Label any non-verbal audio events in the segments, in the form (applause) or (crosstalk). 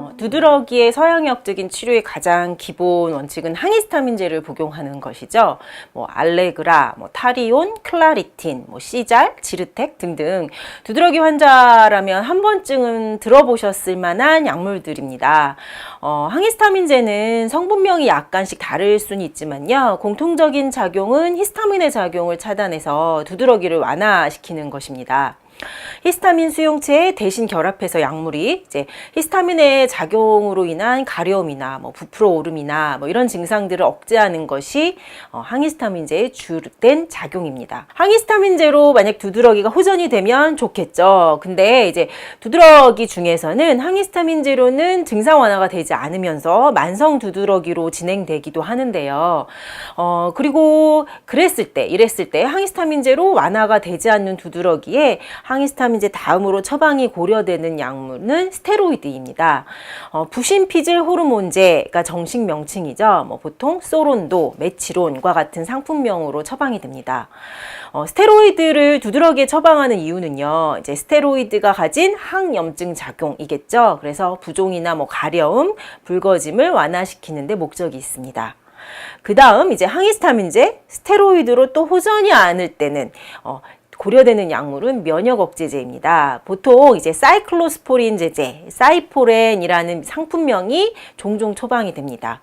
어, 두드러기의 서양의학적인 치료의 가장 기본 원칙은 항히스타민제를 복용하는 것이죠. 뭐 알레그라, 뭐 타리온, 클라리틴, 뭐 시잘, 지르텍 등등 두드러기 환자라면 한 번쯤은 들어보셨을 만한 약물들입니다. 어, 항히스타민제는 성분명이 약간씩 다를 수는 있지만요. 공통적인 작용은 히스타민의 작용을 차단해서 두드러기를 완화시키는 것입니다. 히스타민 수용체에 대신 결합해서 약물이 이제 히스타민의 작용으로 인한 가려움이나 뭐 부풀어 오름이나 뭐 이런 증상들을 억제하는 것이 어, 항히스타민제의 주된 작용입니다. 항히스타민제로 만약 두드러기가 호전이 되면 좋겠죠. 근데 이제 두드러기 중에서는 항히스타민제로는 증상 완화가 되지 않으면서 만성 두드러기로 진행되기도 하는데요. 어, 그리고 그랬을 때, 이랬을 때 항히스타민제로 완화가 되지 않는 두드러기에 항히스타민제 다음으로 처방이 고려되는 약물은 스테로이드입니다. 어, 부신피질 호르몬제가 정식 명칭이죠. 뭐 보통 소론도, 메치론과 같은 상품명으로 처방이 됩니다. 어, 스테로이드를 두드러기에 처방하는 이유는요. 이제 스테로이드가 가진 항염증 작용이겠죠. 그래서 부종이나 뭐 가려움, 붉어짐을 완화시키는데 목적이 있습니다. 그 다음 이제 항히스타민제, 스테로이드로 또 호전이 않을 때는 어, 고려되는 약물은 면역 억제제입니다. 보통 이제 사이클로스포린 제제, 사이포렌이라는 상품명이 종종 처방이 됩니다.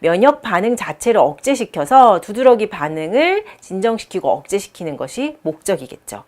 면역 반응 자체를 억제시켜서 두드러기 반응을 진정시키고 억제시키는 것이 목적이겠죠.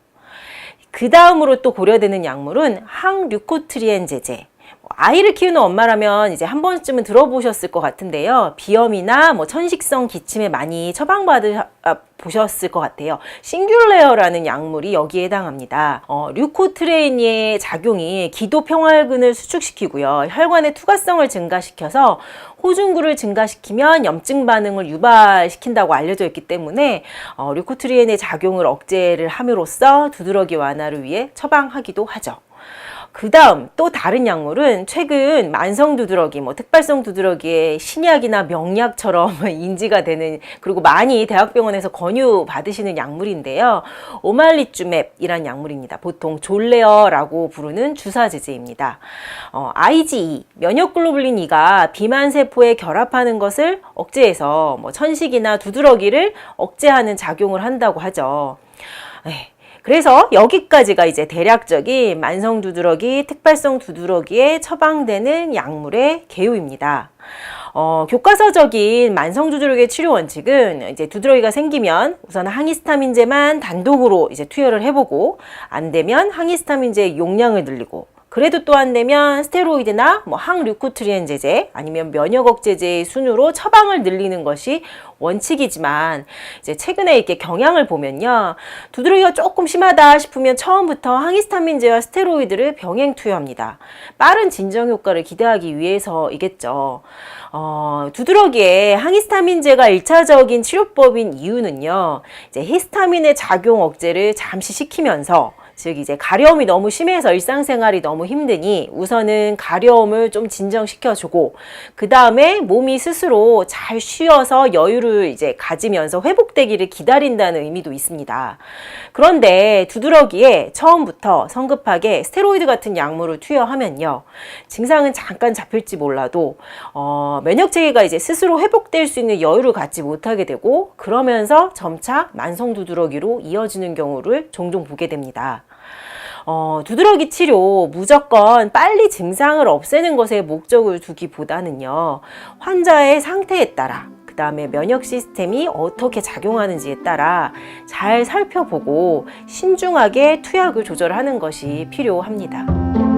그 다음으로 또 고려되는 약물은 항류코트리엔 제제. 아이를 키우는 엄마라면 이제 한 번쯤은 들어보셨을 것 같은데요. 비염이나 뭐 천식성 기침에 많이 처방받으 아, 보셨을 것 같아요. 싱귤레어라는 약물이 여기에 해당합니다. 어, 류코트레인의 작용이 기도 평활근을 수축시키고요. 혈관의 투과성을 증가시켜서 호중구를 증가시키면 염증 반응을 유발시킨다고 알려져 있기 때문에 어, 류코트리엔의 작용을 억제를 함으로써 두드러기 완화를 위해 처방하기도 하죠. 그 다음 또 다른 약물은 최근 만성 두드러기, 뭐 특발성 두드러기의 신약이나 명약처럼 (laughs) 인지가 되는 그리고 많이 대학병원에서 권유 받으시는 약물인데요. 오말리주맵이란 약물입니다. 보통 졸레어라고 부르는 주사 제제입니다. 어, IgE, 면역글로불린 E가 비만 세포에 결합하는 것을 억제해서 뭐 천식이나 두드러기를 억제하는 작용을 한다고 하죠. 네. 그래서 여기까지가 이제 대략적인 만성 두드러기, 특발성 두드러기에 처방되는 약물의 개요입니다. 어, 교과서적인 만성 두드러기 치료 원칙은 이제 두드러기가 생기면 우선 항히스타민제만 단독으로 이제 투여를 해보고 안 되면 항히스타민제 용량을 늘리고 그래도 또 안 되면 스테로이드나 뭐 항류코트리엔 제제 아니면 면역 억제제의 순으로 처방을 늘리는 것이 원칙이지만 이제 최근에 이렇게 경향을 보면요. 두드러기가 조금 심하다 싶으면 처음부터 항히스타민제와 스테로이드를 병행 투여합니다. 빠른 진정 효과를 기대하기 위해서이겠죠. 어, 두드러기에 항히스타민제가 일차적인 치료법인 이유는요. 이제 히스타민의 작용 억제를 잠시 시키면서 즉 이제 가려움이 너무 심해서 일상생활이 너무 힘드니 우선은 가려움을 좀 진정시켜주고 그 다음에 몸이 스스로 잘 쉬어서 여유를 이제 가지면서 회복되기를 기다린다는 의미도 있습니다. 그런데 두드러기에 처음부터 성급하게 스테로이드 같은 약물을 투여하면요 증상은 잠깐 잡힐지 몰라도 어, 면역 체계가 이제 스스로 회복될 수 있는 여유를 갖지 못하게 되고 그러면서 점차 만성 두드러기로 이어지는 경우를 종종 보게 됩니다. 어, 두드러기 치료 무조건 빨리 증상을 없애는 것에 목적을 두기보다는요, 환자의 상태에 따라, 그 다음에 면역 시스템이 어떻게 작용하는지에 따라 잘 살펴보고 신중하게 투약을 조절하는 것이 필요합니다.